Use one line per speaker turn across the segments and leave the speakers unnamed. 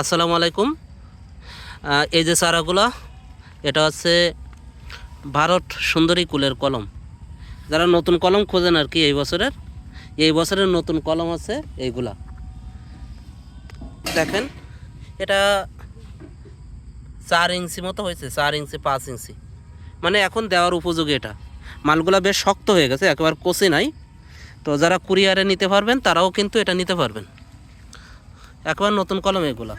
আসসালামু আলাইকুম। এই যে চারাগুলো, এটা হচ্ছে ভারত সুন্দরী কুলের কলম। যারা নতুন কলম খোঁজেন আর কি এই বছরের এই বছরের নতুন কলম আছে এইগুলা। দেখেন, এটা চার ইঞ্চি মতো হয়েছে, চার ইঞ্চি, পাঁচ ইঞ্চি। মানে এখন দেওয়ার উপযোগী এটা। মালগুলা বেশ শক্ত হয়ে গেছে, একেবারে কষি নাই। তো যারা কুরিয়ারে নিতে পারবেন, তারাও কিন্তু এটা নিতে পারবেন। একবার নতুন কলম এগুলা।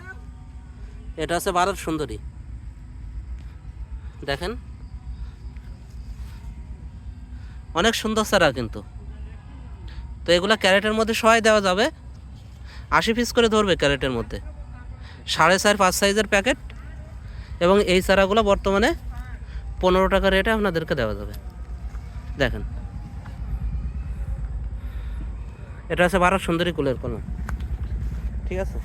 এটা হচ্ছে ভারত সুন্দরী। দেখেন। অনেক সুন্দর চারা কিন্তু। তো এগুলো ক্যারেটের মধ্যে সবাই দেওয়া যাবে। আশি পিস করে ধরবে ক্যারেটের মধ্যে। সাড়ে চার, পাঁচ সাইজের প্যাকেট। এবং এই চারাগুলো বর্তমানে পনেরো টাকা রেটে আপনাদেরকে দেওয়া যাবে। দেখেন। এটা হচ্ছে ভারত সুন্দরী কুলের কলম। ঠিক আছে?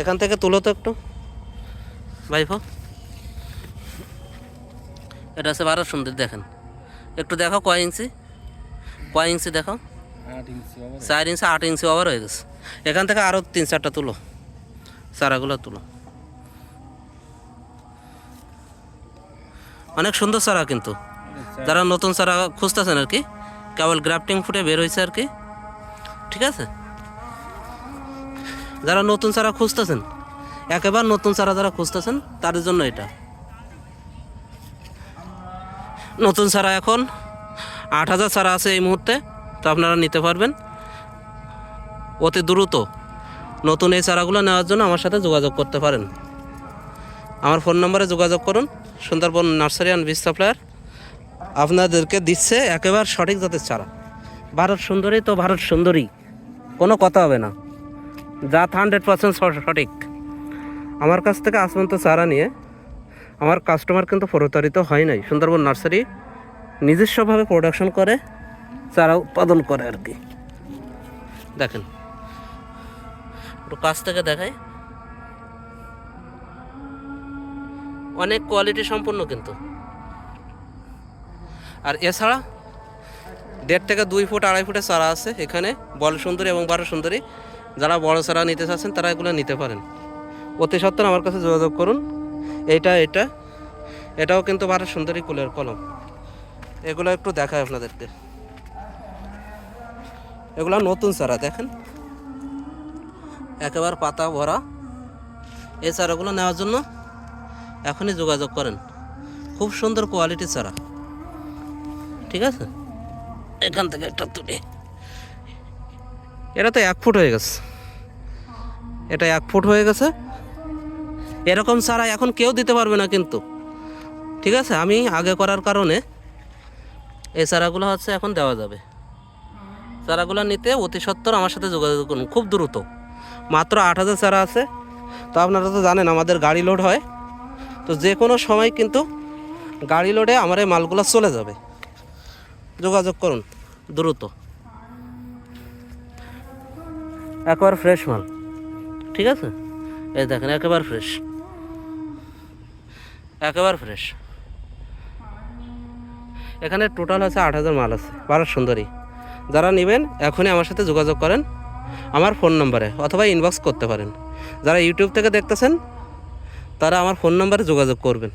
এখান থেকে তুলো তো একটু। ভাইফো এটা আছে বারো সুন্দর দেখেন। একটু দেখো কয় ইঞ্চি? কয় ইঞ্চি দেখো? চার ইঞ্চি আট ইঞ্চি ওভার হয়ে গেছে। এখান থেকে আরও তিন চারটা তুলো। চারাগুলো তুলো। অনেক সুন্দর চারা কিন্তু। যারা নতুন চারা খুঁজতেছেন আর কি কেবল গ্রাফটিং ফুটে বের হয়েছে আর কি। ঠিক আছে? যারা নতুন চারা খুঁজতেছেন, একেবারে নতুন চারা যারা খুঁজতেছেন, তাদের জন্য এটা। নতুন চারা এখন আট হাজার চারা আছে এই মুহূর্তে, তো আপনারা নিতে পারবেন। অতি দ্রুত নতুন এই চারাগুলো নেওয়ার জন্য আমার সাথে যোগাযোগ করতে পারেন। আমার ফোন নম্বরে যোগাযোগ করুন, সুন্দরবন নার্সারি অ্যান্ড বীজ সাপ্লায়ার। আপনাদেরকে দিচ্ছে একেবারে সঠিক জাতের চারা। ভারত সুন্দরী তো ভারত সুন্দরী, কোনো কথা হবে না। জাত হান্ড্রেড পার্সেন্ট সঠিক। আমার কাছ থেকে আসমান চারা নিয়ে আমার কাস্টমার কিন্তু প্রতারিত হয় নাই। সুন্দরবন নার্সারি নিজস্বভাবে প্রোডাকশন করে, চারা উৎপাদন করে আর কি। দেখেন, একটু কাছ থেকে দেখাই। অনেক কোয়ালিটি সম্পন্ন কিন্তু। আর এছাড়া দেড় থেকে দুই ফুট, আড়াই ফুটের চারা আছে এখানে, বল সুন্দরী এবং বারো সুন্দরী। যারা বড় চারা নিতে চাচ্ছেন, তারা এগুলো নিতে পারেন। অতি সত্ত্বর আমার কাছে যোগাযোগ করুন। এইটা এটা এটাও কিন্তু বারো সুন্দরী কুলের কলম। এগুলো একটু দেখায় আপনাদেরকে। এগুলো নতুন চারা, দেখেন। একেবারে পাতা ভরা। এই চারাগুলো নেওয়ার জন্য এখনই যোগাযোগ করেন। খুব সুন্দর কোয়ালিটির চারা। ঠিক আছে? এখান থেকে একটা তুলে। এটা তো এক ফুট হয়ে গেছে। এটা এক ফুট হয়ে গেছে। এরকম চারা এখন কেউ দিতে পারবে না কিন্তু। ঠিক আছে, আমি আগে করার কারণে এই চারাগুলো হচ্ছে এখন দেওয়া যাবে। চারাগুলো নিতে অতি সত্তর আমার সাথে যোগাযোগ করুন, খুব দ্রুত। মাত্র আট হাজার চারা আছে। তো আপনারা তো জানেন, আমাদের গাড়ি লোড হয়। তো যে কোনো সময় কিন্তু গাড়ি লোডে আমার এই মালগুলো চলে যাবে। যোগাযোগ করুন, দ্রুত। একবার ফ্রেশ মাল, ঠিক আছে? এই দেখেন, একেবারে ফ্রেশ একেবারে ফ্রেশ এখানে টোটাল আছে আট হাজার মাল আছে, ভারত সুন্দরী। যারা নেবেন, এখনই আমার সাথে যোগাযোগ করেন, আমার ফোন নম্বরে অথবা ইনবক্স করতে পারেন। যারা ইউটিউব থেকে দেখতেছেন, তারা আমার ফোন নম্বরে যোগাযোগ করবেন।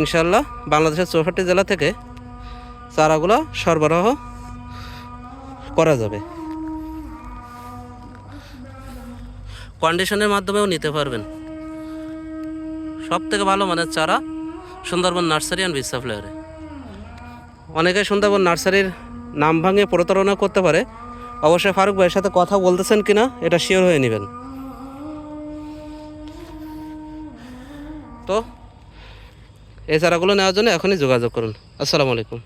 ইনশাল্লাহ বাংলাদেশের চৌষট্টি জেলা থেকে চারাগুলো সরবরাহ করা যাবে। কন্ডিশনের মাধ্যমেও নিতে পারবেন। সব থেকে ভালো মানের চারা সুন্দরবন নার্সারি অ্যান্ড বীজ ফ্লেয়ারে। অনেকে সুন্দরবন নার্সারির নাম ভাঙে প্রতারণা করতে পারে। অবশ্যই ফারুক ভাইয়ের সাথে কথা বলতেছেন কিনা, এটা শিওর হয়ে নেবেন। তো, এই চারাগুলো নেওয়ার জন্য এখনই যোগাযোগ করুন। আসসালামু আলাইকুম।